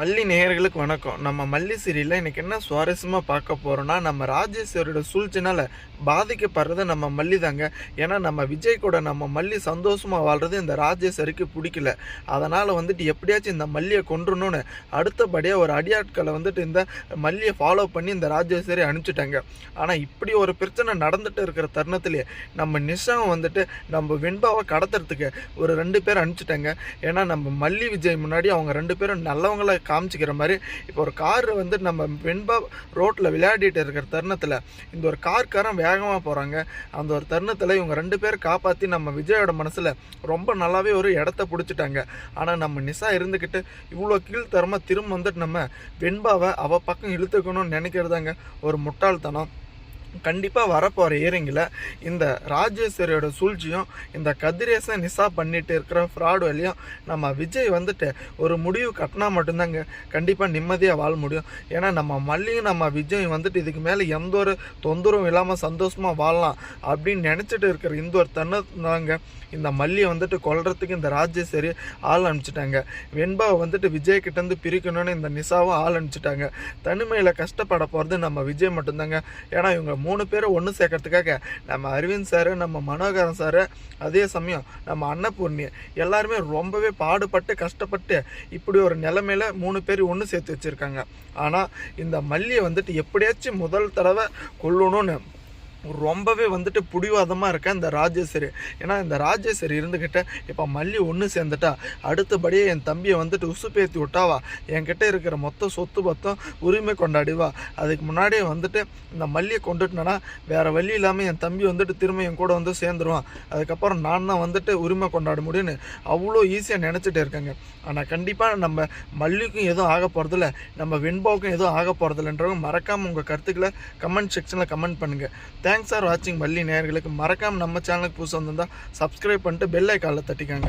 மல்லி நேயர்களுக்கு வணக்கம். நம்ம மல்லி சீரியலில் இன்றைக்கி என்ன சுவாரஸ்யமாக பார்க்க போகிறோன்னா நம்ம ராஜேஸ்வரியோட சூழ்ச்சினால் பாதிக்கப்படுறது நம்ம மல்லி தாங்க. ஏன்னா நம்ம விஜய் கூட நம்ம மல்லி சந்தோஷமாக வாழ்கிறது இந்த ராஜேஸ்வரிக்கு பிடிக்கல. அதனால் வந்துட்டு எப்படியாச்சும் இந்த மல்லியை கொன்றணும்னு அடுத்தபடியாக ஒரு அடியாட்களை வந்துட்டு இந்த மல்லியை ஃபாலோ பண்ணி இந்த ராஜேஸ்வரி அனுப்பிச்சிட்டாங்க. ஆனால் இப்படி ஒரு பிரச்சனை நடந்துட்டு இருக்கிற தருணத்திலேயே நம்ம நிஷாவை வந்துட்டு நம்ம வெண்பாவை கடத்துறதுக்கு ஒரு ரெண்டு பேர் அனுப்பிச்சிட்டாங்க. ஏன்னா நம்ம மல்லி விஜய் முன்னாடி அவங்க ரெண்டு பேரும் நல்லவங்கள காமிச்சிக்கிற மாதிரி இப்போ ஒரு கார் வந்து நம்ம வெண்பா ரோட்டில் விளையாடிட்டு இருக்கிற தருணத்தில் இந்த ஒரு கார்காரன் வேகமாக போகிறாங்க அந்த ஒரு தருணத்தில் இவங்க ரெண்டு பேர் காப்பாற்றி நம்ம விஜயோட மனசில் ரொம்ப நல்லாவே ஒரு இடத்த பிடிச்சிட்டாங்க. ஆனால் நம்ம நிசா இருந்துக்கிட்டு இவ்வளோ கீழ்த்தரமாக திரும்ப வந்துட்டு நம்ம வெண்பாவை அவள் பக்கம் இழுத்துக்கணும்னு நினைக்கிறதாங்க ஒரு முட்டாள்தனம். கண்டிப்பாக வரப்போகிற இயரிங்கில் இந்த ராஜேஸ்வரியோட சூழ்ச்சியும் இந்த கதிரேசன் நிசா பண்ணிட்டு இருக்கிற ஃப்ராடு வழியும் நம்ம விஜய் வந்துட்டு ஒரு முடிவு கட்டினா மட்டும்தாங்க கண்டிப்பாக நிம்மதியாக வாழ முடியும். ஏன்னா நம்ம மல்லியும் நம்ம விஜய் வந்துட்டு இதுக்கு மேலே எந்த ஒரு தொந்தரவும் இல்லாமல் சந்தோஷமாக வாழலாம் அப்படின்னு நினச்சிட்டு இருக்கிற இந்த ஒரு தன்னாங்க இந்த மல்லியை வந்துட்டு கொல்றதுக்கு இந்த ராஜேஸ்வரி ஆள் அனுப்பிச்சிட்டாங்க. வெண்பாவை வந்துட்டு விஜய் கிட்டேருந்து பிரிக்கணும்னு இந்த நிசாவும் ஆள் அனுப்பிச்சிட்டாங்க. தனிமையில் கஷ்டப்பட போகிறது நம்ம விஜய் மட்டும்தாங்க. ஏன்னா இவங்க மூணு பேரை ஒன்று சேர்க்கறதுக்காக நம்ம அரவிந்த் சார் நம்ம மனோகரன் சார் அதே சமயம் நம்ம அன்னபூர்ணி எல்லாருமே ரொம்பவே பாடுபட்டு கஷ்டப்பட்டு இப்படி ஒரு நிலைமையில மூணு பேர் ஒன்று சேர்த்து வச்சுருக்காங்க. ஆனால் இந்த மல்லியை வந்துட்டு எப்படியாச்சும் முதல் தடவை கொல்லணும்னு ரொம்பவே வந்துட்டு பிடிவாதமாக இருக்கேன் இந்த ராஜேஸ்வரி. ஏன்னா இந்த ராஜேஸ்வரி இருந்துக்கிட்ட இப்போ மல்லி ஒன்று சேர்ந்துட்டா அடுத்தபடியே என் தம்பியை வந்துட்டு உசுப்பேத்தி விட்டாவா? என்கிட்ட இருக்கிற மொத்த சொத்து மொத்தம் உரிமை கொண்டாடிவா? அதுக்கு முன்னாடியே வந்துட்டு இந்த மல்லியை கொண்டுட்டனா வேறு வழி இல்லாமல் என் தம்பி வந்துட்டு திரும்ப என் கூட வந்து சேர்ந்துருவான். அதுக்கப்புறம் நான் தான் வந்துட்டு உரிமை கொண்டாட முடியும்னு அவ்வளோ ஈஸியாக நினச்சிட்டு இருக்காங்க. ஆனால் கண்டிப்பாக நம்ம மல்லிக்கும் எதுவும் ஆக போகிறதில்ல நம்ம வெண்பாவுக்கும் எதுவும் ஆக போகிறதில்லன்றவங்க மறக்காமல் உங்கள் கருத்துக்களை கமெண்ட் செக்ஷனில் கமெண்ட் பண்ணுங்கள் தேங்க் தேங்க்ஸ் ஃபார் வாட்சிங் வள்ளி நேர்களுக்கு மறக்காமல் நம்ம சேனலுக்கு புதுசு வந்திருந்தால் சப்ஸ்கிரைப் பண்ணிட்டு பெல் ஐக்கானில் தட்டிக்காங்க.